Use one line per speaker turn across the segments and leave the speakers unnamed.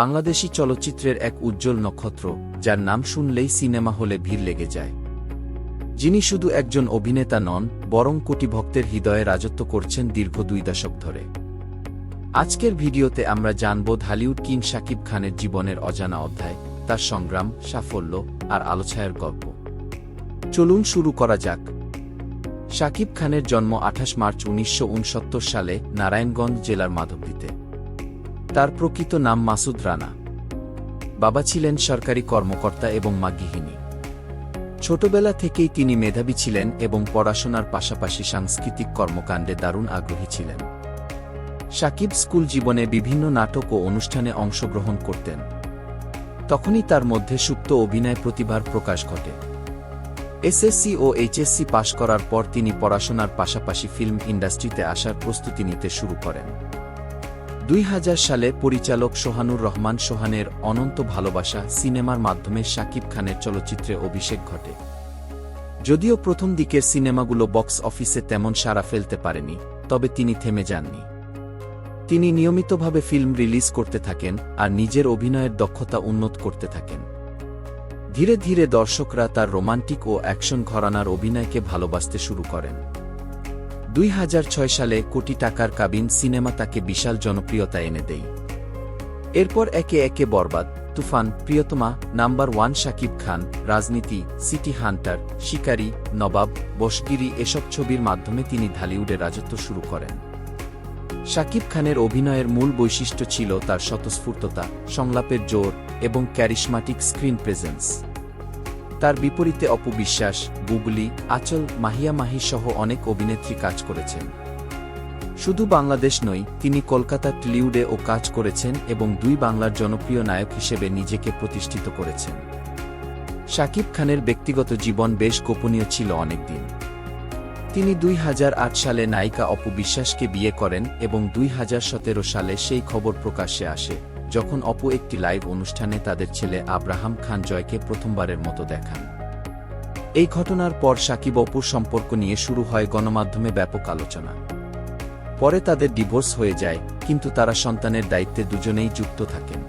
বাংলাদেশি চলচ্চিত্রের এক উজ্জ্বল নক্ষত্র, যার নাম শুনলেই সিনেমা হলে ভিড় লেগে যায়। যিনি শুধু একজন অভিনেতা নন, বরং কোটি ভক্তের হৃদয়ে রাজত্ব করছেন দীর্ঘ দুই দশক ধরে। আজকের ভিডিওতে আমরা জানব ঢালিউড কিং শাকিব খানের জীবনের অজানা অধ্যায়, তার সংগ্রাম, সাফল্য আর আলোছায়ের গল্প। চলুন শুরু করা যাক। শাকিব খানের জন্ম আঠাশ মার্চ উনিশশো উনসত্তর সালে নারায়ণগঞ্জ জেলার মাধবদীতে। তার প্রকৃত নাম মাসুদ রানা। বাবা ছিলেন সরকারি কর্মকর্তা এবং মা গৃহিণী ছোটবেলা থেকেই তিনি মেধাবী ছিলেন এবং পড়াশোনার পাশাপাশি সাংস্কৃতিক কর্মকাণ্ডে দারুণ আগ্রহী ছিলেন। সাকিব স্কুল জীবনে বিভিন্ন নাটক ও অনুষ্ঠানে অংশগ্রহণ করতেন। তখনই তার মধ্যে সুপ্ত অভিনয় প্রতিভার প্রকাশ ঘটে। এসএসসি ও এইচএসসি পাশ করার পর তিনি পড়াশোনার পাশাপাশি ফিল্ম ইন্ডাস্ট্রিতে আসার প্রস্তুতি নিতে শুরু করেন। দুই হাজার সালে পরিচালক সোহানুর রহমান সোহানের অনন্ত ভালোবাসা সিনেমার মাধ্যমে শাকিব খানের চলচ্চিত্রে অভিষেক ঘটে। যদিও প্রথম দিকের সিনেমাগুলো বক্স অফিসে তেমন সাড়া ফেলতে পারেনি, তবে তিনি থেমে যাননি। তিনি নিয়মিতভাবে ফিল্ম রিলিজ করতে থাকেন আর নিজের অভিনয়ের দক্ষতা উন্নত করতে থাকেন। ধীরে ধীরে দর্শকরা তার রোমান্টিক ও অ্যাকশন ঘরানার অভিনয়কে ভালোবাসতে শুরু করেন। দুই হাজার ছয় সালে কোটি টাকার কাবিন সিনেমা তাকে বিশাল জনপ্রিয়তা এনে দেয়। এরপর একে একে বরবাদ, তুফান, প্রিয়তমা, নাম্বার ওয়ান শাকিব খান, রাজনীতি, সিটি হান্টার, শিকারী, নবাব বসগিরি এসব ছবির মাধ্যমে তিনি ঢালিউডে রাজত্ব শুরু করেন। শাকিব খানের অভিনয়ের মূল বৈশিষ্ট্য ছিল তার স্বতঃস্ফূর্ততা, সংলাপের জোর এবং ক্যারিশমাটিক স্ক্রিন প্রেজেন্স তার বিপরীতে অপবিশ্বাস বুবলি আচল মাহিয়া মাহি সহ অনেক অভিনেত্রী কাজ করেছেন। শুধু বাংলাদেশ নয়, তিনি কলকাতা টলিউডেও কাজ করেছেন এবং দুই বাংলার জনপ্রিয় নায়ক হিসেবে নিজেকে প্রতিষ্ঠিত করেছেন। শাকিব খানের ব্যক্তিগত জীবন বেশ গোপনীয় ছিল অনেকদিন। তিনি দুই হাজার আট সালে নায়িকা অপু বিশ্বাসকে বিয়ে করেন এবং দুই হাজার সতেরো সালে সেই খবর প্রকাশ্যে আসে। যখন অপু একটি লাইভ অনুষ্ঠানে তাদের ছেলে আব্রাহাম খান জয়কে প্রথমবারের মতো দেখান। এই ঘটনার পর সাকিব অপুর সম্পর্ক নিয়ে শুরু হয় গণমাধ্যমে ব্যাপক আলোচনা। পরে তাদের ডিভোর্স হয়ে যায়, কিন্তু তারা সন্তানের দায়িত্বে দুজনেই যুক্ত থাকেন।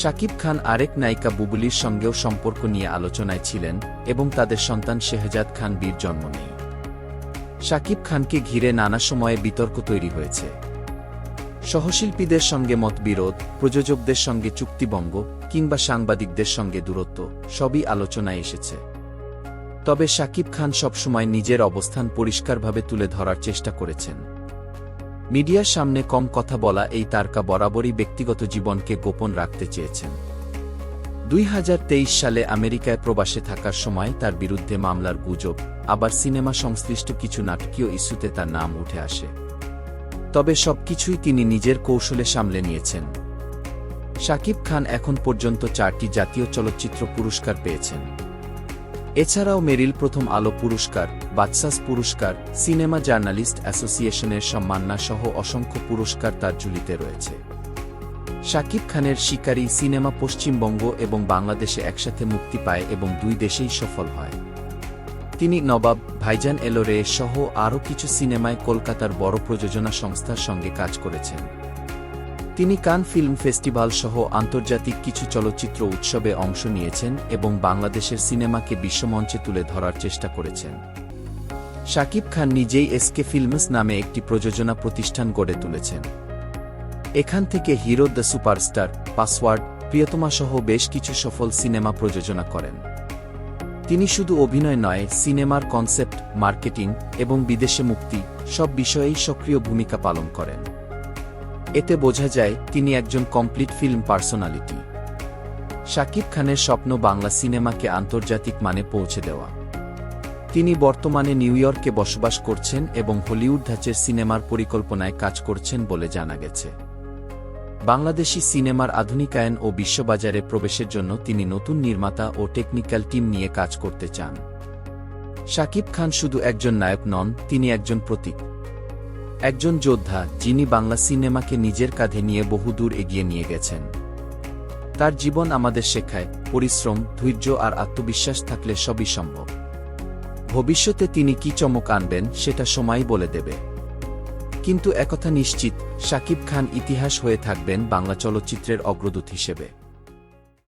শাকিব খান আরেক নায়িকা বুবলির সঙ্গেও সম্পর্ক নিয়ে আলোচনায় ছিলেন এবং তাদের সন্তান শেহজাদ খান বীর জন্ম নেয়। শাকিব খানকে ঘিরে নানা সময়ে বিতর্ক তৈরি হয়েছে। সহশিল্পীদের সঙ্গে মতবিরোধ, প্রযোজকদের সঙ্গে চুক্তিবঙ্গ কিংবা সাংবাদিকদের সঙ্গে দূরত্ব, সবই আলোচনায় এসেছে। তবে শাকিব খান সবসময় নিজের অবস্থান পরিষ্কারভাবে তুলে ধরার চেষ্টা করেছেন। মিডিয়ার সামনে কম কথা বলা এই তারকা বরাবরই ব্যক্তিগত জীবনকে গোপন রাখতে চেয়েছেন। দুই হাজার তেইশ সালে আমেরিকায় প্রবাসে থাকার সময় তার বিরুদ্ধে মামলার গুজব, আবার সিনেমা সংশ্লিষ্ট কিছু নাটকীয় ইস্যুতে তার নাম উঠে আসে। তবে সবকিছুই তিনি নিজের কৌশলে সামলে নিয়েছেন। শাকিব খান এখন পর্যন্ত চারটি জাতীয় চলচ্চিত্র পুরস্কার পেয়েছেন। এছাড়াও মেরিল প্রথম আলো পুরস্কার বাচ্সাস পুরস্কার, সিনেমা জার্নালিস্ট অ্যাসোসিয়েশনের সম্মাননা সহ অসংখ্য পুরস্কার তার ঝুলিতে রয়েছে। শাকিব খানের শিকারী সিনেমা পশ্চিমবঙ্গ এবং বাংলাদেশে একসাথে মুক্তি পায় এবং দুই দেশেই সফল হয়। তিনি নবাব ভাইজান এলোরে সহ আরও কিছু সিনেমায় কলকাতার বড় প্রযোজনা সংস্থার সঙ্গে কাজ করেছেন। তিনি কান ফিল্ম ফেস্টিভ্যাল সহ আন্তর্জাতিক কিছু চলচ্চিত্র উৎসবে অংশ নিয়েছেন এবং বাংলাদেশের সিনেমাকে বিশ্বমঞ্চে তুলে ধরার চেষ্টা করেছেন। শাকিব খান নিজেই এসকে ফিল্মস নামে একটি প্রযোজনা প্রতিষ্ঠান গড়ে তুলেছেন। এখান থেকে হিরো দ্য সুপারস্টার, পাসওয়ার্ড, প্রিয়তমা সহ বেশ কিছু সফল সিনেমা প্রযোজনা করেন। তিনি শুধু অভিনয় নয়, সিনেমার কনসেপ্ট, মার্কেটিং এবং বিদেশে মুক্তি সব বিষয়েই সক্রিয় ভূমিকা পালন করেন। এতে বোঝা যায়, তিনি একজন কমপ্লিট ফিল্ম পার্সোনালিটি। শাকিব খানের স্বপ্ন বাংলা সিনেমাকে আন্তর্জাতিক মানে পৌঁছে দেওয়া। তিনি বর্তমানে নিউ ইয়র্কে বসবাস করছেন এবং হলিউড ধাঁচের সিনেমার পরিকল্পনায় কাজ করছেন বলে জানা গেছে। বাংলাদেশি সিনেমার আধুনিকায়ন ও বিশ্ববাজারে প্রবেশের জন্য তিনি নতুন নির্মাতা ও টেকনিক্যাল টিম নিয়ে কাজ করতে চান। শাকিব খান শুধু একজন নায়ক নন, তিনি একজন প্রতীক। একজন যোদ্ধা, যিনি বাংলা সিনেমাকে নিজের কাঁধে নিয়ে বহুদূর এগিয়ে নিয়ে গেছেন। তার জীবন আমাদের শেখায়, পরিশ্রম, ধৈর্য আর আত্মবিশ্বাস থাকলে সবই সম্ভব। ভবিষ্যতে তিনি কি চমক আনবেন, সেটা সময়ই বলে দেবে। কিন্তু একথা নিশ্চিত শাকিব খান ইতিহাস হয়ে থাকবেন বাংলা চলচ্চিত্রের অগ্রদূত হিসেবে।